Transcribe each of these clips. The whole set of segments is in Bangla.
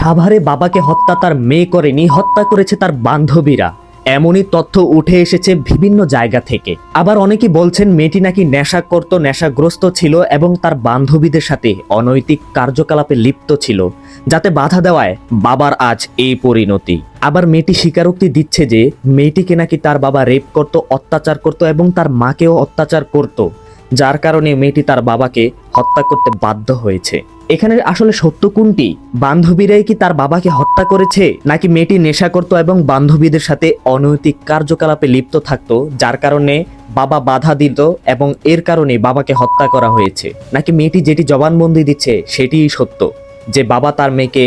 সাভারে বাবাকে হত্যা তার মেয়ে করেনি, হত্যা করেছে তার বান্ধবীরা। এমনই তথ্য উঠে এসেছে বিভিন্ন জায়গা থেকে। আবার অনেকে বলছেন মেয়েটি নাকি নেশা করত নেশাগ্রস্ত ছিল এবং তার বান্ধবীদের সাথে অনৈতিক কার্যকলাপে লিপ্ত ছিল, যাতে বাধা দেওয়ায় বাবার আজ এই পরিণতি। আবার মেয়েটি স্বীকারোক্তি দিচ্ছে যে মেয়েটিকে নাকি তার বাবা রেপ করত, অত্যাচার করত এবং তার মাকেও অত্যাচার করত, যার কারণে মেয়েটি তার বাবাকে হত্যা করতে বাধ্য হয়েছে। এখানে আসলে সত্য কোনটি? বান্ধবীরাই কি তার বাবাকে হত্যা করেছে? নাকি মেয়েটি নেশা করত এবং বান্ধবীদের সাথে অনৈতিক কার্যকলাপে লিপ্ত থাকতো, যার কারণে বাবা বাধা দিত এবং এর কারণে বাবাকে হত্যা করা হয়েছে? নাকি মেয়েটি যেটি জবানবন্দি দিচ্ছে, সেটিই সত্য? যে বাবা তার মেয়েকে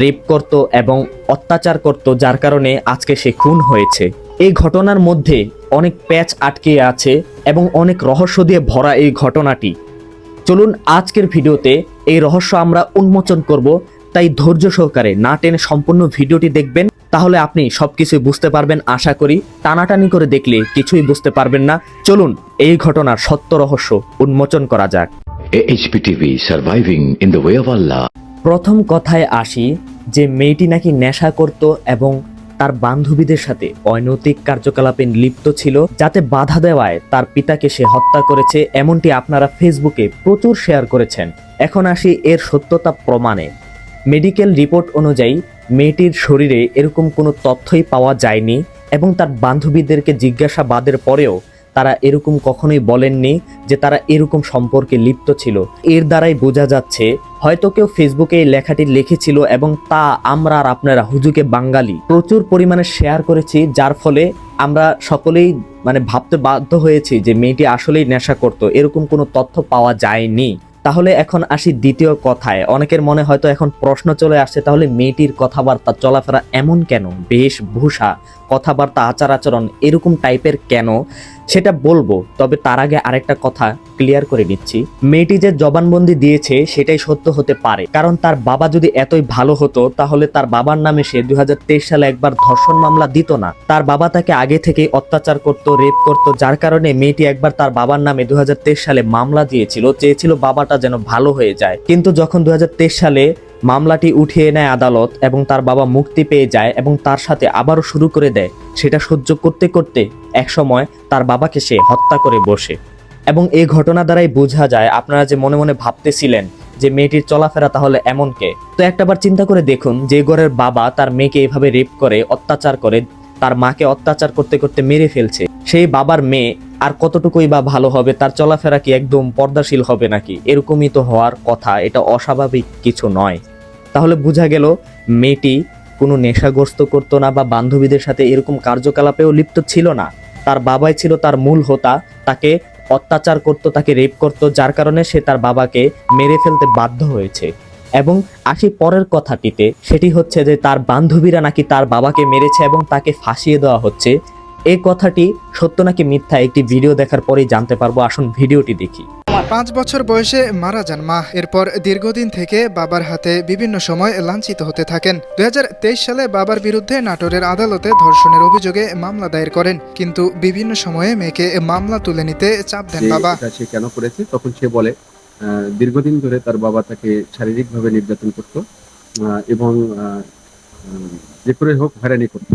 রেপ করত এবং অত্যাচার করত, যার কারণে আজকে সে খুন হয়েছে। এই ঘটনার মধ্যে অনেক প্যাচ আটকে আছে এবং অনেক রহস্য দিয়ে ভরা এই ঘটনাটি। চলুন আজকের ভিডিওতে এই রহস্য আমরা উন্মোচন করব তাই ধৈর্য সহকারে না টেনে সম্পূর্ণ ভিডিওটি দেখবেন তাহলে আপনি সবকিছু বুঝতে পারবেন আশা করি। টানাটানি করে দেখলে কিছুই বুঝতে পারবেন না। চলুন এই ঘটনার সত্য রহস্য উন্মোচন করা যাক। Allah. প্রথম কথায় আসি যে মেয়েটি নাকি নেশা করত এবং তার বান্ধবীদের সাথে অনৈতিক কার্যকলাপে লিপ্ত ছিল, যাতে বাধা দেওয়ায় তার পিতাকে সে হত্যা করেছে, এমনটি আপনারা ফেসবুকে প্রচুর শেয়ার করেছেন। এখন আসি এর সত্যতা প্রমাণে। মেডিকেল রিপোর্ট অনুযায়ী, মেয়েটির শরীরে এরকম কোনো তথ্যই পাওয়া যায়নি এবং তার বান্ধবীদেরকে জিজ্ঞাসাবাদের পরেও তারা এরকম কখনোই বলেননি যে তারা এরকম সম্পর্কে লিপ্ত ছিল। এর দ্বারাই বোঝা যাচ্ছে, হয়তো কেউ ফেসবুকে এই লেখাটি লিখেছিল এবং তা আমরা আর আপনারা হুজুকে বাঙালি। প্রচুর পরিমাণে শেয়ার করেছি, যার ফলে আমরা সকলেই মানে ভাবতে বাধ্য হয়েছি যে মেয়েটি আসলেই নেশা করত, এরকম কোনো তথ্য পাওয়া যায়নি। তাহলে এখন আসি দ্বিতীয় কথায়। অনেকের মনে হয়তো এখন প্রশ্ন চলে আসছে, তাহলে মেয়েটির কথাবার্তা, চলাফেরা এমন কেন? বেশভূষা কথাবার্তা আচার আচরণ এরকম টাইপের কেন? সেটা বলব, তবে তার আগে আরেকটা কথা ক্লিয়ার করে নিচ্ছি। মেয়েটি যে জবানবন্দি দিয়েছে, সেটাই সত্য হতে পারে। কারণ তার বাবা যদি এতই ভালো হতো, তাহলে তার বাবার নামে সে দুই হাজার তেইশ সালে একবার ধর্ষণ মামলা দিত না। তার বাবা তাকে আগে থেকেই অত্যাচার করত রেপ করত, যার কারণে মেয়েটি একবার তার বাবার নামে দুই হাজার তেইশ সালে মামলা দিয়েছিল, চেয়েছিল বাবাটা যেন ভালো হয়ে যায়। কিন্তু যখন দুই হাজার তেইশ সালে মামলাটি উঠিয়ে নেয় আদালত এবং তার বাবা মুক্তি পেয়ে যায় এবং তার সাথে আবারও শুরু করে দেয়। সেটা সহ্য করতে করতে একসময় তার বাবাকে সে হত্যা করে বসে। এবং এই ঘটনা দ্বারাই বোঝা যায়, আপনারা যে মনে মনে ভাবতেছিলেন যে মেয়েটির চলাফেরা তাহলে এমন কে? তো একটাবার চিন্তা করে দেখুন, যে ঘরের বাবা তার মেয়েকে এভাবে রেপ করে, অত্যাচার করে, তার মাকে অত্যাচার করতে করতে মেরে ফেলছে। সেই বাবার মেয়ে আর কতটুকুই বা ভালো হবে, তার চলাফেরা কি একদম পর্দাশীল হবে নাকি? এরকমই তো হওয়ার কথা, এটা অস্বাভাবিক কিছু নয়। তাহলে বোঝা গেল, মেয়েটি কোনো নেশাগ্রস্ত করতো না বা বান্ধবীদের সাথে এরকম কার্যকলাপেও লিপ্ত ছিল না। তার বাবাই ছিল তার মূল হোতা, তাকে অত্যাচার করত, তাকে রেপ করত, যার কারণে সে তার বাবাকে মেরে ফেলতে বাধ্য হয়েছে। এবং আসি পরের কথাটিতে, সেটি হচ্ছে যে তার বান্ধবীরা নাকি তার বাবাকে মেরেছে এবং তাকে ফাঁসিয়ে দেওয়া হচ্ছে এই কথাটি সত্য নাকি মিথ্যা একটি ভিডিও দেখার পরেই জানতে পারব। আসুন ভিডিওটি দেখি। পাঁচ বছর বয়সে মারা যান মা। এরপর দীর্ঘদিন থেকে বাবার হাতে বিভিন্ন সময় লাঞ্ছিত হতে থাকেন। দুই হাজার তেইশ সালে বাবার বিরুদ্ধে নাটোরের আদালতে ধর্ষণের অভিযোগে মামলা দায়ের করেন। কিন্তু বিভিন্ন সময়ে মেয়েকে মামলা তুলে নিতে চাপ দেন বাবা। সে কেন করেছে? তখন সে বলে আহ, দীর্ঘদিন ধরে তার বাবা তাকে শারীরিকভাবে নির্যাতন করত এবং আহ, যে করে হোক হয়রানি করত।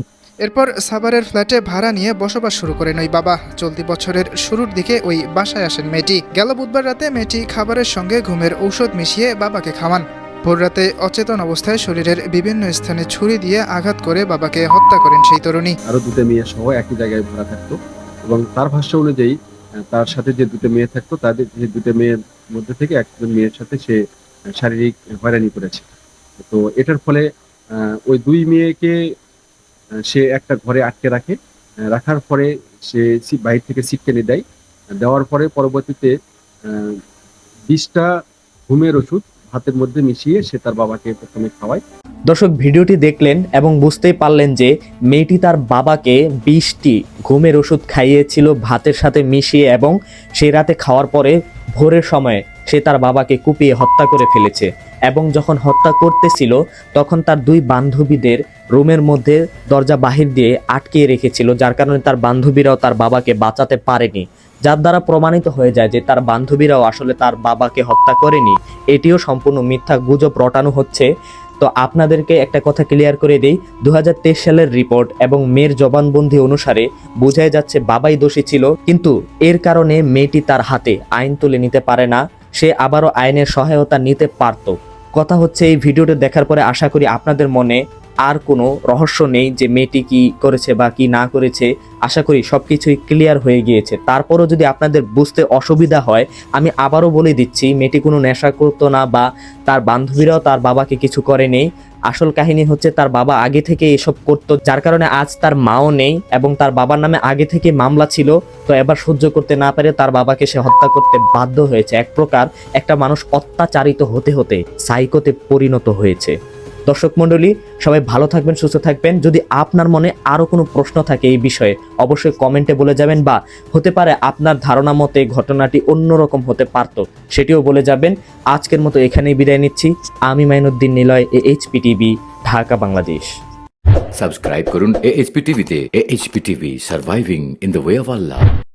এরপর সাভারের ফ্ল্যাটে ভাড়া নিয়ে বসবাস শুরু করেন ওই বাবা। চলতি বছরের শুরুর দিকে ওই বাসায় আসেন মেয়েটি। গেল বুধবার রাতে মেয়েটি খাবারের সঙ্গে ঘুমের ঔষধ মিশিয়ে বাবাকে খাওয়ান। ভোর রাতে অচেতন অবস্থায় শরীরের বিভিন্ন স্থানে ছুরি দিয়ে আঘাত করে বাবাকে হত্যা করেন সেই তরুণী। আরও দুটো মেয়ে সহ একই জায়গায় ভাড়া থাকতো এবং তার ভাষ্য অনুযায়ী তার সাথে যে দুটো মেয়ে থাকতো, তাদের যে দুটো মেয়ের মধ্যে থেকে একজন মেয়ের সাথে সে শারীরিক হয়রানি করেছে। তো এটার ফলে ওই দুই মেয়েকে সে একটা ঘরে আটকে রাখে। রাখার পরে সে বাইরে থেকে সিট টেনে দেয়। দেওয়ার পরে পরবর্তীতে বিষটা ঘুমের ওষুধ ভাতের মধ্যে মিশিয়ে সে তার বাবাকে প্রথমে খাওয়ায়। দর্শক, ভিডিওটি দেখলেন এবং বুঝতেই পারলেন যে মেয়েটি তার বাবাকে বিষটি ঘুমের ওষুধ খাইয়েছিল, ভাতের সাথে মিশিয়ে এবং সেই রাতে খাওয়ার পরে ভোরের সময়ে সে তার বাবাকে কুপিয়ে হত্যা করে ফেলেছে এবং যখন হত্যা করতেছিল, তখন তার দুই বান্ধবীদের রুমের মধ্যে দরজা বাহির দিয়ে আটকিয়ে রেখেছিল, যার কারণে তার বান্ধবীরাও তার বাবাকে বাঁচাতে পারেনি। যার দ্বারা প্রমাণিত হয়ে যায় যে তার বান্ধবীরাও আসলে তার বাবাকে হত্যা করেনি। এটিও সম্পূর্ণ মিথ্যা গুজব রটানো হচ্ছে। তো আপনাদেরকে একটা কথা ক্লিয়ার করে দিই। দুই হাজার তেইশ সালের রিপোর্ট এবং মেয়ের জবানবন্দি অনুসারে বোঝাই যাচ্ছে বাবাই দোষী ছিল, কিন্তু এর কারণে মেয়েটি তার হাতে আইন তুলে নিতে পারে না। সে আবারও আইনের সহায়তা নিতে পারত। কথা হচ্ছে, এই ভিডিওটি দেখার পরে আশা করি আপনাদের মনে আর কোনো রহস্য নেই যে মেয়েটি কি করেছে বা কি না করেছে। আশা করি সব কিছুই ক্লিয়ার হয়ে গিয়েছে। তারপরও যদি আপনাদের বুঝতে অসুবিধা হয়, আমি আবারও বলে দিচ্ছি, মেয়েটি কোনো নেশা করতো না বা তার বান্ধবীরাও তার বাবাকে কিছু করেনি। আসল কাহিনী হচ্ছে তার বাবা আগে থেকে এসব করতো, যার কারণে আজ তার মাও নেই এবং তার বাবার নামে আগে থেকে মামলা ছিল। তো এবার সহ্য করতে না পারে তার বাবাকে সে হত্যা করতে বাধ্য হয়েছে। এক প্রকার একটা মানুষ অত্যাচারিত হতে হতে সাইকোতে পরিণত হয়েছে। দর্শক মণ্ডলী, সবাই ভালো থাকবেন, সুস্থ থাকবেন। যদি আপনার মনে আরও কোনো প্রশ্ন থাকে এই বিষয়ে, অবশ্যই কমেন্টে বলে যাবেন বা হতে পারে আপনার ধারণা মতে ঘটনাটি অন্যরকম হতে পারত, সেটিও বলে যাবেন। আজকের মতো এখানেই বিদায় নিচ্ছি। আমি Mainuddin Niloy, A HP TV, Dhaka, Bangladesh. Subscribe করুন এএইচপি টিভিতে। AHP TV surviving in the way of Allah